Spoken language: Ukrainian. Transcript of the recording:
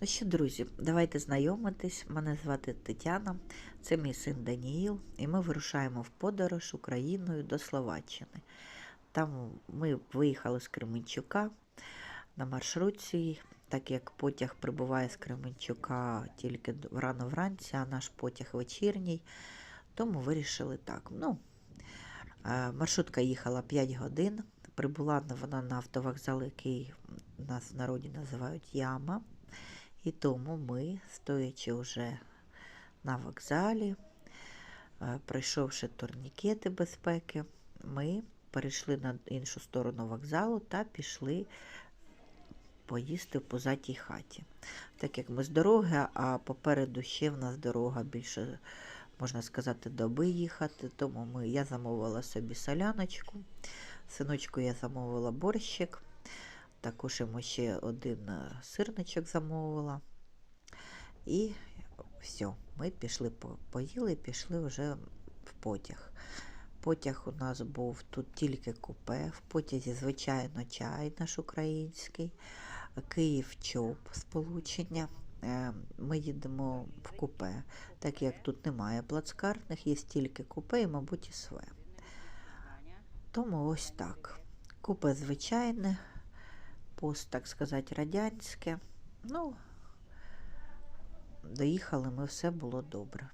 Ну що, друзі, давайте знайомитись. Мене звати Тетяна, це мій син Даніїл, і ми вирушаємо в подорож Україною до Словаччини. Там ми виїхали з Кременчука на маршрутці, так як потяг прибуває з Кременчука тільки рано вранці, а наш потяг вечірній, тому вирішили так. Ну, е, маршрутка їхала 5 годин. Прибула вона на автовокзал, який нас в народі називають Яма. І тому ми, стоячи вже на вокзалі, е, пройшовши турнікети безпеки, ми перейшли на іншу сторону вокзалу та пішли поїсти в позатій хаті. Так як ми з дороги, а попереду ще в нас дорога більше, можна сказати, доби їхати, тому ми, я замовила собі соляночку, синочку я замовила борщик. Також йому ще один е, сирничок замовила. І все, ми пішли, поїли пішли вже в потяг. Потяг у нас був тут тільки купе, в потязі, звичайно, чай наш український, Київ чоп сполучення. Е, Ми їдемо в купе, так як тут немає плацкартних, є тільки купе і, мабуть, і СВ. Тому ось так. Купе звичайне, пост, так сказати, радянське. Ну, доїхали ми, все було добре.